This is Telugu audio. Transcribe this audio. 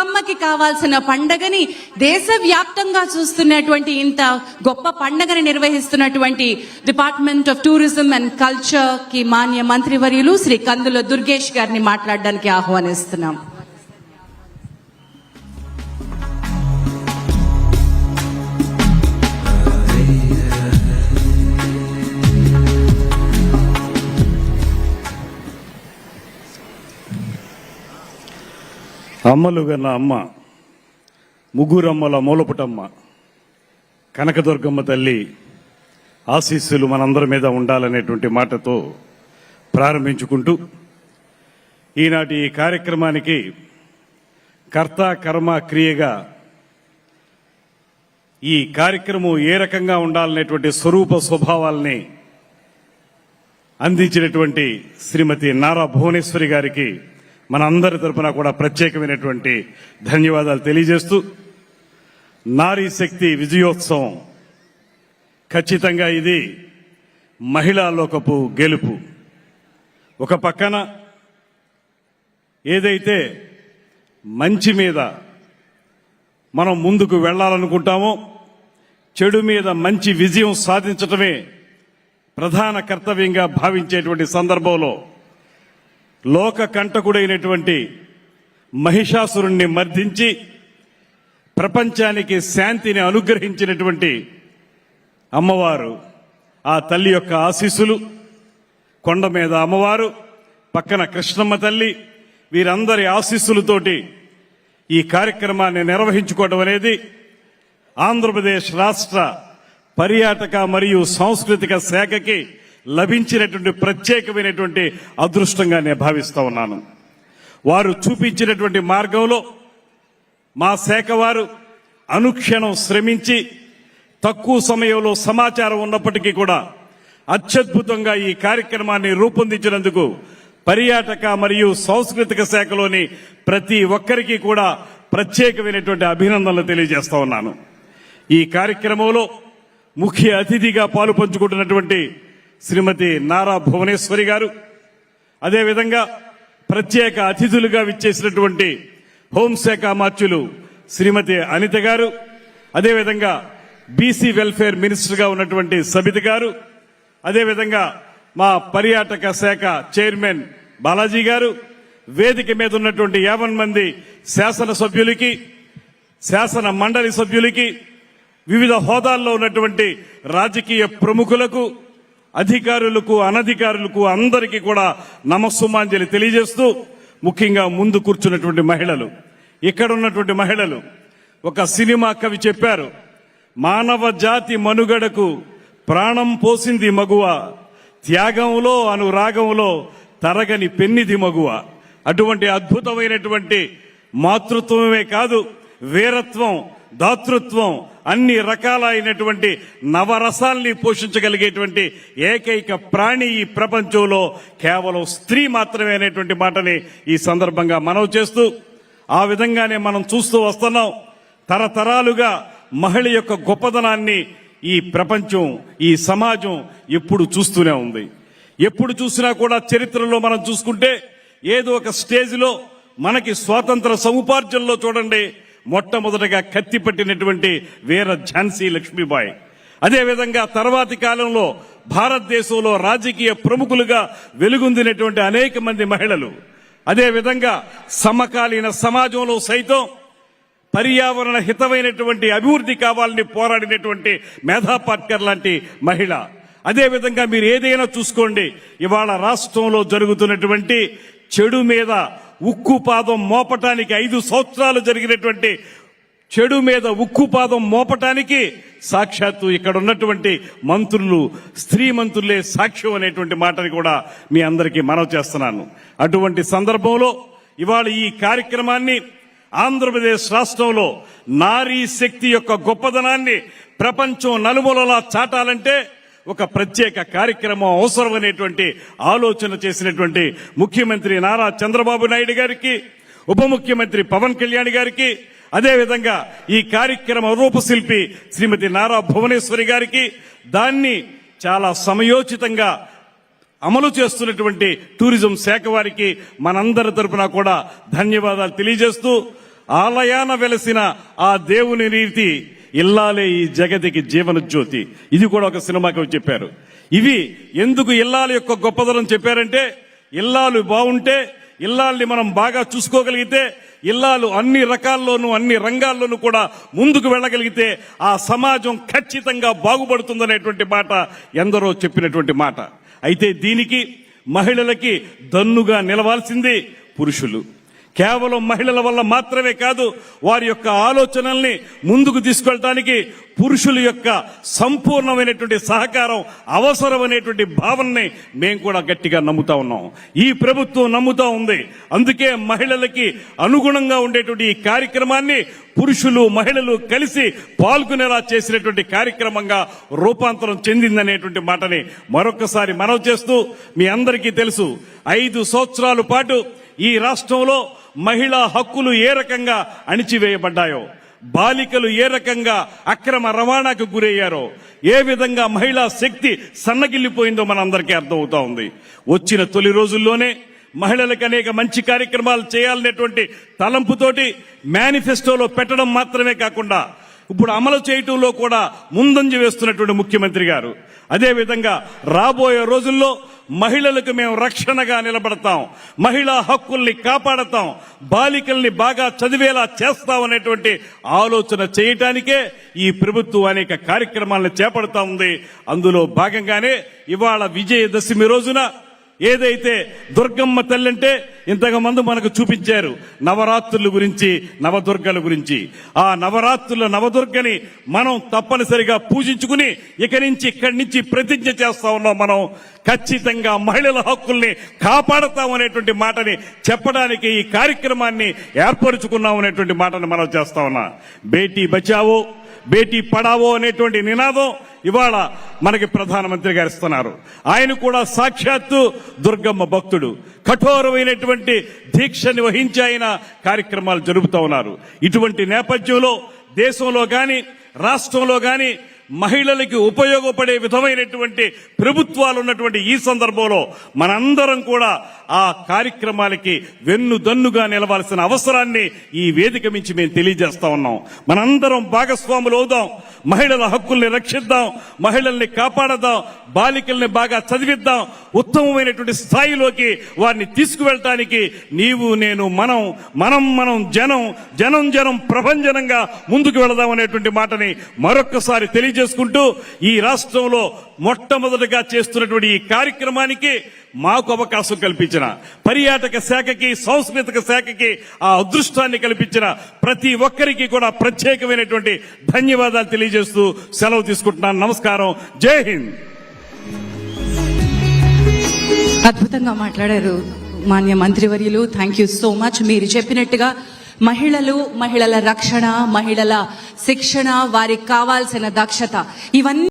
దుర్గమ్మకి కావాల్సిన పండగని దేశవ్యాప్తంగా చూస్తున్నటువంటి ఇంత గొప్ప పండగని నిర్వహిస్తున్నటువంటి డిపార్ట్మెంట్ ఆఫ్ టూరిజం అండ్ కల్చర్కి మాన్య మంత్రివర్యులు శ్రీ కందుల దుర్గేష్ గారిని మాట్లాడడానికి ఆహ్వానిస్తున్నాం. అమ్మలు గన్న అమ్మ ముగ్గురమ్మల మూలపుటమ్మ కనకదుర్గమ్మ తల్లి ఆశీస్సులు మనందరి మీద ఉండాలనేటువంటి మాటతో ప్రారంభించుకుంటూ ఈనాటి ఈ కార్యక్రమానికి కర్త కర్మ క్రియగా ఈ కార్యక్రమం ఏ రకంగా ఉండాలనేటువంటి స్వరూప స్వభావాల్ని అందించినటువంటి శ్రీమతి నారా భువనేశ్వరి గారికి మన అందరి తరపున కూడా ప్రత్యేకమైనటువంటి ధన్యవాదాలు తెలియజేస్తూ నారీ శక్తి విజయోత్సవం ఖచ్చితంగా ఇది మహిళా లోకపు గెలుపు. ఒక పక్కన ఏదైతే మంచి మీద మనం ముందుకు వెళ్ళాలనుకుంటామో చెడు మీద మంచి విజయం సాధించటమే ప్రధాన కర్తవ్యంగా భావించేటువంటి సందర్భంలో లోక కంటకుడైనటువంటి మహిషాసురుణ్ణి మర్దించి ప్రపంచానికి శాంతిని అనుగ్రహించినటువంటి అమ్మవారు ఆ తల్లి యొక్క ఆశీస్సులు కొండ మీద అమ్మవారు పక్కన కృష్ణమ్మ తల్లి వీరందరి ఆశీస్సులతోటి ఈ కార్యక్రమాన్ని నిర్వహించుకోవడం అనేది ఆంధ్రప్రదేశ్ రాష్ట్ర పర్యాటక మరియు సాంస్కృతిక శాఖకి లభించినటువంటి ప్రత్యేకమైనటువంటి అదృష్టంగా నేను భావిస్తూ ఉన్నాను. వారు చూపించినటువంటి మార్గంలో మా శాఖ వారు అనుక్షణం శ్రమించి తక్కువ సమయంలో సమాచారం ఉన్నప్పటికీ కూడా అత్యద్భుతంగా ఈ కార్యక్రమాన్ని రూపొందించినందుకు పర్యాటక మరియు సాంస్కృతిక శాఖలోని ప్రతి ఒక్కరికి కూడా ప్రత్యేకమైనటువంటి అభినందనలు తెలియజేస్తా ఉన్నాను. ఈ కార్యక్రమంలో ముఖ్య అతిథిగా పాలు పంచుకుంటున్నటువంటి శ్రీమతి నారా భువనేశ్వరి గారు. అదేవిధంగా ప్రత్యేక అతిథులుగా విచ్చేసినటువంటి హోంశాఖ మార్చులు శ్రీమతి అనిత గారు. అదేవిధంగా బీసీ వెల్ఫేర్ మినిస్టర్గా ఉన్నటువంటి సబిత గారు. అదేవిధంగా మా పర్యాటక శాఖ చైర్మన్ బాలాజీ గారు. వేదిక మీద ఉన్నటువంటి యాభై మంది శాసన సభ్యులకి శాసన మండలి సభ్యులకి వివిధ హోదాల్లో ఉన్నటువంటి రాజకీయ ప్రముఖులకు అధికారులకు అనధికారులకు అందరికీ కూడా నమస్సుమాంజలి తెలియజేస్తూ ముఖ్యంగా ముందు కూర్చున్నటువంటి మహిళలు ఇక్కడ ఉన్నటువంటి మహిళలు ఒక సినిమా కవి చెప్పారు మానవ జాతి మనుగడకు ప్రాణం పోసింది మగువ త్యాగంలో అనురాగంలో తరగని పెన్నిది మగువ. అటువంటి అద్భుతమైనటువంటి మాతృత్వమే కాదు వీరత్వం దాతృత్వం అన్ని రకాలైనటువంటి నవరసాల్ని పోషించగలిగేటువంటి ఏకైక ప్రాణి ఈ ప్రపంచంలో కేవలం స్త్రీ మాత్రమే అనేటువంటి మాటని ఈ సందర్భంగా మనవి చేస్తూ ఆ విధంగానే మనం చూస్తూ వస్తున్నాం. తరతరాలుగా మహిళ యొక్క గొప్పదనాన్ని ఈ ప్రపంచం ఈ సమాజం ఎప్పుడు చూస్తూనే ఉంది. ఎప్పుడు చూసినా కూడా చరిత్రలో మనం చూసుకుంటే ఏదో ఒక స్టేజ్లో మనకి స్వాతంత్ర సముపార్జనలో చూడండి మొట్టమొదటగా కత్తి పట్టినటువంటి వీర ఝాన్సీ లక్ష్మీబాయి. అదేవిధంగా తర్వాతి కాలంలో భారతదేశంలో రాజకీయ ప్రముఖులుగా వెలుగొందినటువంటి అనేక మంది మహిళలు. అదేవిధంగా సమకాలీన సమాజంలో సైతం పర్యావరణ హితమైనటువంటి అభివృద్ధి కావాలని పోరాడినటువంటి మేధా పాట్కర్ లాంటి మహిళ. అదేవిధంగా మీరు ఏదైనా చూసుకోండి ఇవాళ రాష్ట్రంలో జరుగుతున్నటువంటి చెడు మీద ఉక్కు పాదం మోపటానికి ఐదు సంవత్సరాలు జరిగినటువంటి చెడు మీద ఉక్కు పాదం మోపటానికి సాక్షాత్తు ఇక్కడ ఉన్నటువంటి మంత్రులు స్త్రీ మంత్రులే సాక్ష్యం అనేటువంటి మాటని కూడా మీ అందరికీ మనవి చేస్తున్నాను. అటువంటి సందర్భంలో ఇవాళ ఈ కార్యక్రమాన్ని ఆంధ్రప్రదేశ్ రాష్ట్రంలో నారీ శక్తి యొక్క గొప్పదనాన్ని ప్రపంచం నలుమూలలా చాటాలంటే ఒక ప్రత్యేక కార్యక్రమం అవసరం అనేటువంటి ఆలోచన చేసినటువంటి ముఖ్యమంత్రి నారా చంద్రబాబు నాయుడు గారికి ఉప ముఖ్యమంత్రి పవన్ కళ్యాణ్ గారికి అదేవిధంగా ఈ కార్యక్రమ రూపశిల్పి శ్రీమతి నారా భువనేశ్వరి గారికి దాన్ని చాలా సమయోచితంగా అమలు చేస్తున్నటువంటి టూరిజం శాఖ వారికి మనందరి తరపున కూడా ధన్యవాదాలు తెలియజేస్తూ ఆలయాన వెలసిన ఆ దేవుని రీతి ఇల్లాలే ఈ జగతికి జీవన జ్యోతి ఇది కూడా ఒక సినిమాకి చెప్పారు. ఇవి ఎందుకు ఇల్లాల యొక్క గొప్పదనం చెప్పారంటే ఇల్లాలు బాగుంటే ఇల్లాల్ని మనం బాగా చూసుకోగలిగితే ఇల్లాలు అన్ని రకాల్లోనూ అన్ని రంగాల్లోనూ కూడా ముందుకు వెళ్ళగలిగితే ఆ సమాజం ఖచ్చితంగా బాగుపడుతుందనేటువంటి మాట ఎందరో చెప్పినటువంటి మాట. అయితే దీనికి మహిళలకి దన్నుగా నిలవాల్సింది పురుషులు. కేవలం మహిళల వల్ల మాత్రమే కాదు వారి యొక్క ఆలోచనల్ని ముందుకు తీసుకెళ్ళటానికి పురుషుల యొక్క సంపూర్ణమైనటువంటి సహకారం అవసరమైనటువంటి భావనని మేము కూడా గట్టిగా నమ్ముతా ఉన్నాం. ఈ ప్రభుత్వం నమ్ముతా ఉంది. అందుకే మహిళలకి అనుగుణంగా ఉండేటువంటి ఈ కార్యక్రమాన్ని పురుషులు మహిళలు కలిసి పాల్గొనేలా చేసినటువంటి కార్యక్రమంగా రూపాంతరం చెందిందనేటువంటి మాటని మరొకసారి మనవి చేస్తూ మీ అందరికీ తెలుసు. ఐదు సంవత్సరాల పాటు ఈ రాష్ట్రంలో మహిళా హక్కులు ఏ రకంగా అణిచివేయబడ్డాయో బాలికలు ఏ రకంగా అక్రమ రవాణాకు గురయ్యారో ఏ విధంగా మహిళా శక్తి సన్నగిల్లిపోయిందో మనందరికీ అర్థమవుతా ఉంది. వచ్చిన తొలి రోజుల్లోనే మహిళలకు అనేక మంచి కార్యక్రమాలు చేయాలనేటువంటి తలంపుతోటి మేనిఫెస్టోలో పెట్టడం మాత్రమే కాకుండా ఇప్పుడు అమలు చేయటంలో కూడా ముందంజ వేస్తున్నటువంటి ముఖ్యమంత్రి గారు. అదేవిధంగా రాబోయే రోజుల్లో మహిళలకు మేము రక్షణగా నిలబడతాం. మహిళా హక్కుల్ని కాపాడతాం. బాలికల్ని బాగా చదివేలా చేస్తాం అనేటువంటి ఆలోచన చేయటానికే ఈ ప్రభుత్వం అనేక కార్యక్రమాలను చేపడతా ఉంది. అందులో భాగంగానే ఇవాళ విజయదశమి రోజున ఏదైతే దుర్గమ్మ తల్లి అంటే ఇంతకుమందు మనకు చూపించారు నవరాత్రుల గురించి నవదుర్గల గురించి. ఆ నవరాత్రుల నవదుర్గని మనం తప్పనిసరిగా పూజించుకుని ఇక నుంచి ఇక్కడి నుంచి ప్రతిజ్ఞ చేస్తా ఉన్నాం మనం. ఖచ్చితంగా మహిళల హక్కుల్ని కాపాడతాం అనేటువంటి మాటని చెప్పడానికి ఈ కార్యక్రమాన్ని ఏర్పరుచుకున్నాం అనేటువంటి మాటని మనం చేస్తా ఉన్నా. బేటీ బచావో బేటీ పడావో అనేటువంటి నినాదం ఇవాళ మనకి ప్రధానమంత్రి గారు ఇస్తున్నారు. ఆయన కూడా సాక్షాత్తు దుర్గమ్మ భక్తుడు. కఠోరమైనటువంటి దీక్షని వహించి ఆయన కార్యక్రమాలు జరుపుతూ ఉన్నారు. ఇటువంటి నేపథ్యంలో దేశంలో కానీ రాష్ట్రంలో కానీ మహిళలకి ఉపయోగపడే విధమైనటువంటి ప్రభుత్వాలు ఉన్నటువంటి ఈ సందర్భంలో మనందరం కూడా ఆ కార్యక్రమాలకి వెన్ను దన్నుగా నిలవాల్సిన అవసరాన్ని ఈ వేదిక మించి మేము తెలియజేస్తా ఉన్నాం. మనందరం భాగస్వాములు అవుదాం. మహిళల హక్కుల్ని రక్షిద్దాం. మహిళల్ని కాపాడదాం. బాలికల్ని బాగా చదివిద్దాం. ఉత్తమమైనటువంటి స్థాయిలోకి వారిని తీసుకువెళ్ళటానికి నీవు నేను మనం మనం మనం జనం జనం జనం ప్రభంజనంగా ముందుకు వెళదాం అనేటువంటి మాటని మరొక్కసారి చేసుకుంటూ ఈ రాష్ట్రంలో మొట్టమొదటిగా చేస్తున్నటువంటి ఈ కార్యక్రమానికి మాకు అవకాశం కల్పించిన పర్యాటక శాఖకి సాంస్కృతిక శాఖకి ఆ అదృష్టాన్ని కల్పించిన ప్రతి ఒక్కరికి కూడా ప్రత్యేకమైనటువంటి ధన్యవాదాలు తెలియజేస్తూ సెలవు తీసుకుంటున్నాను. నమస్కారం. జై హింద్. అద్భుతంగా మాట్లాడారు మాన్య మంత్రివర్యులు. థ్యాంక్ యూ సో మచ్ మీరు చెప్పినట్టుగా మహిళలు మహిళల రక్షణ మహిళల శిక్షణ వారికి కావాల్సిన దక్షత. ఇవన్నీ